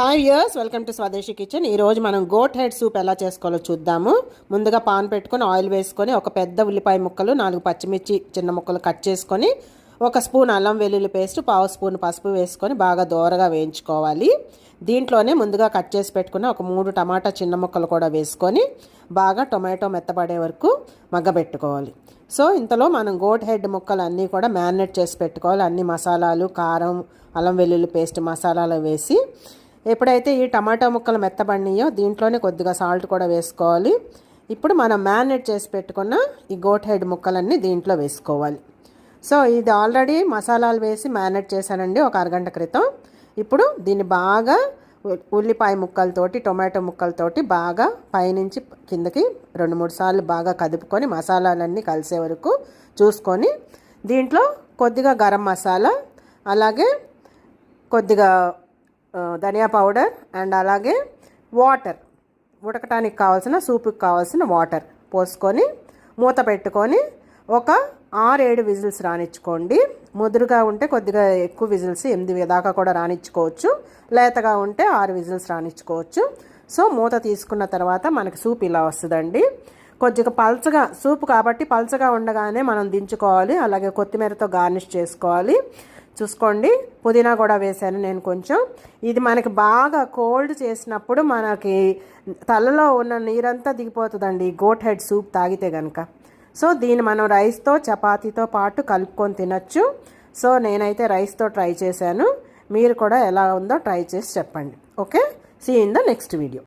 Hi years welcome to Swadeshi kitchen ఈరోజు మనం goat head soup ఎలా చేసుకోవాలో చూద్దాము. ముందుగా పాన్ పెట్టుకొని ఆయిల్ వేసుకొని ఒక పెద్ద ఉల్లిపాయ ముక్కలు నాలుగు పచ్చిమిర్చి చిన్న ముక్కలు కట్ చేసుకొని ఒక స్పూన్ అల్లం వెల్లుల్లి పేస్ట్ పావు స్పూన్ పసుపు వేసుకొని బాగా దోరగా వేయించుకోవాలి. దీంట్లోనే ముందుగా కట్ చేసి పెట్టుకున్న ఒక మూడు టమాటా చిన్న ముక్కలు కూడా వేసుకొని బాగా టొమాటో మెత్తపడే వరకు మగ్గబెట్టుకోవాలి. సో ఇంతలో మనం గోట్ హెడ్ ముక్కలు అన్నీ కూడా మ్యారినేట్ చేసి పెట్టుకోవాలి. అన్ని మసాలాలు కారం అల్లం వెల్లుల్లి పేస్ట్ మసాలాలు వేసి ఎప్పుడైతే ఈ టమాటా ముక్కలు మెత్తబడినాయో దీంట్లోనే కొద్దిగా సాల్ట్ కూడా వేసుకోవాలి. ఇప్పుడు మనం మ్యారినేట్ చేసి పెట్టుకున్న ఈ గోట్ హెడ్ ముక్కలన్నీ దీంట్లో వేసుకోవాలి. సో ఇది ఆల్రెడీ మసాలాలు వేసి మ్యారినేట్ చేశానండి ఒక అరగంట క్రితం. ఇప్పుడు దీన్ని బాగా ఉల్లిపాయ ముక్కలతోటి టొమాటో ముక్కలతోటి బాగా పైనుంచి కిందకి రెండు మూడు సార్లు బాగా కదుపుకొని మసాలాలన్నీ కలిసే వరకు చూసుకొని దీంట్లో కొద్దిగా గరం మసాలా అలాగే కొద్దిగా ధనియా పౌడర్ అండ్ అలాగే వాటర్. ఉడకటానికి కావాల్సిన సూపుకి కావాల్సిన వాటర్ పోసుకొని మూత పెట్టుకొని ఒక ఆరేడు విజిల్స్ రానిచ్చుకోండి. ముదురుగా ఉంటే కొద్దిగా ఎక్కువ విజిల్స్ ఎనిమిది దాకా కూడా రానిచ్చుకోవచ్చు. లేతగా ఉంటే ఆరు విజిల్స్ రానిచ్చుకోవచ్చు. సో మూత తీసుకున్న తర్వాత మనకి సూప్ ఇలా వస్తుందండి. కొద్దిగా పల్చగా సూప్ కాబట్టి పల్చగా ఉండగానే మనం దించుకోవాలి. అలాగే కొత్తిమీరతో గార్నిష్ చేసుకోవాలి. చూసుకోండి. పుదీనా కూడా వేశాను నేను కొంచెం. ఇది మనకి బాగా కోల్డ్ చేసినప్పుడు మనకి తలలో ఉన్న నీరంతా దిగిపోతుందండి. గోట్ హెడ్ సూప్ తాగితే కనుక సో దీన్ని మనం రైస్తో చపాతీతో పాటు కలుపుకొని తినచ్చు. సో నేనైతే రైస్తో ట్రై చేశాను. మీరు కూడా ఎలా ఉందో ట్రై చేసి చెప్పండి. Okay? See in the next video